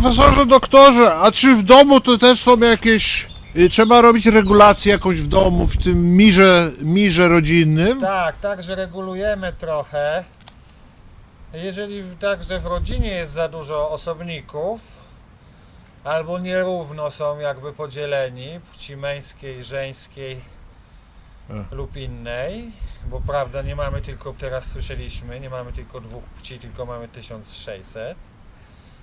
profesorze, doktorze, a czy w domu to też są jakieś... y, Trzeba robić regulację jakąś w domu, w tym mirze, mirze rodzinnym? Tak, także regulujemy trochę. Jeżeli w- także w rodzinie jest za dużo osobników, albo nierówno są jakby podzieleni płci męskiej, żeńskiej E. lub innej, bo prawda nie mamy tylko, teraz słyszeliśmy, nie mamy tylko dwóch płci, tylko mamy 1600.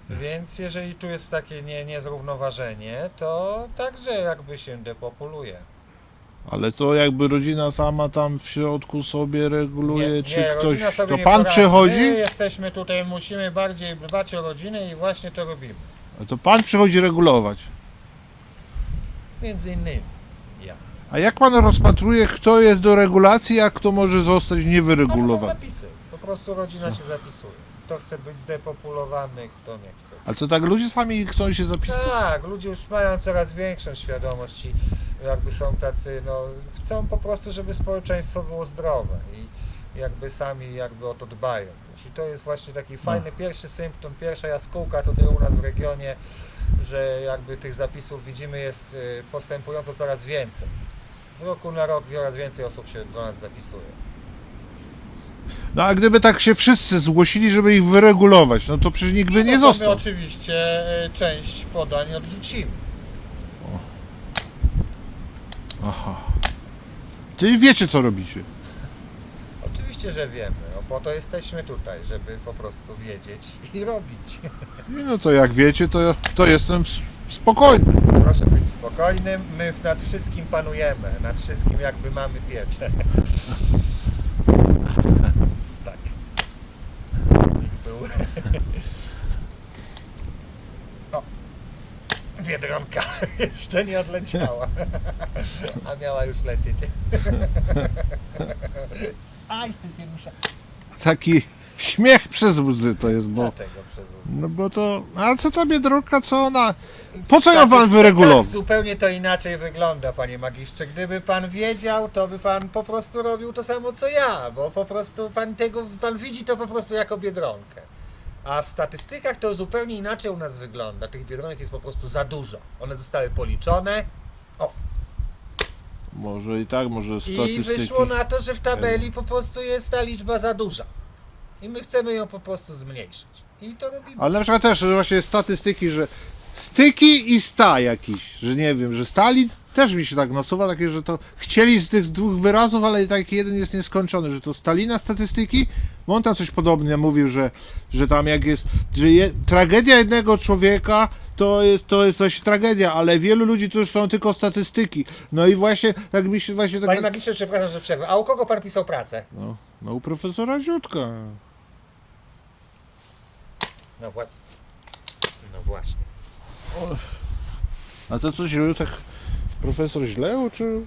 Więc jeżeli tu jest takie nie, niezrównoważenie, to także jakby się depopuluje. Ale to jakby rodzina sama tam w środku sobie reguluje, czy ktoś... rodzina sobie To nie pan poradzi. przychodzi? My jesteśmy tutaj, musimy bardziej dbać o rodzinę i właśnie to robimy. A To pan przychodzi regulować. Między innymi ja. A jak pan rozpatruje, kto jest do regulacji, a kto może zostać Ale są niewyregulowany? zapisy. Po prostu rodzina się zapisuje. Kto chce być zdepopulowany, kto nie chce. A co tak ludzie sami chcą się zapisać? Tak, ludzie już mają coraz większą świadomość i jakby są tacy, no chcą po prostu, żeby społeczeństwo było zdrowe i jakby sami jakby o to dbają. I to jest właśnie taki fajny pierwszy symptom, pierwsza jaskółka tutaj u nas w regionie, że jakby tych zapisów widzimy jest y, postępująco coraz więcej. Z roku na rok coraz więcej osób się do nas zapisuje. No a gdyby tak się wszyscy zgłosili, żeby ich wyregulować, no to przecież nikt by nie No to My został. oczywiście y, część podań odrzucimy. Aha. Ty wiecie co robicie. Oczywiście, że wiemy. No, po to jesteśmy tutaj, żeby po prostu wiedzieć i robić. I No to jak wiecie, to, to jestem s- spokojny. Proszę być spokojnym. My nad wszystkim panujemy. Nad wszystkim jakby mamy pieczę. tak. Był. o. Biedronka jeszcze nie odleciała. A miała już lecieć. Aj, ty się Taki śmiech przez łzy to jest, bo... Dlaczego przez No bo to... A co ta biedronka, co ona... Po co ją pan wyregulował? Tak, zupełnie to inaczej wygląda, panie magistrze. Gdyby pan wiedział, to by pan po prostu robił to samo co ja, bo po prostu pan tego, pan widzi to po prostu jako biedronkę. A w statystykach to zupełnie inaczej u nas wygląda. Tych biedronek jest po prostu za dużo. One zostały policzone Może i tak, może i statystyki... wyszło na to, że w tabeli po prostu jest ta liczba za duża. I my chcemy ją po prostu zmniejszyć. I to robimy. Ale na przykład też że właśnie statystyki, że styki i sta jakiś, że nie wiem, że Stalin też mi się tak nasuwa, takie, że to chcieli z tych dwóch wyrazów, ale taki jeden jest nieskończony, że to Stalina statystyki, bo on tam coś podobnie mówił, że, że tam jak jest, że je, tragedia jednego człowieka to jest, to jest coś tragedia, ale wielu ludzi to już są tylko statystyki. No i właśnie tak mi się właśnie tak... Panie magistrze, przepraszam, że przerwę. A u kogo pan pisał pracę? No, no u profesora Ziutka. No, wła... no właśnie. A to coś, że tak profesor źle uczył?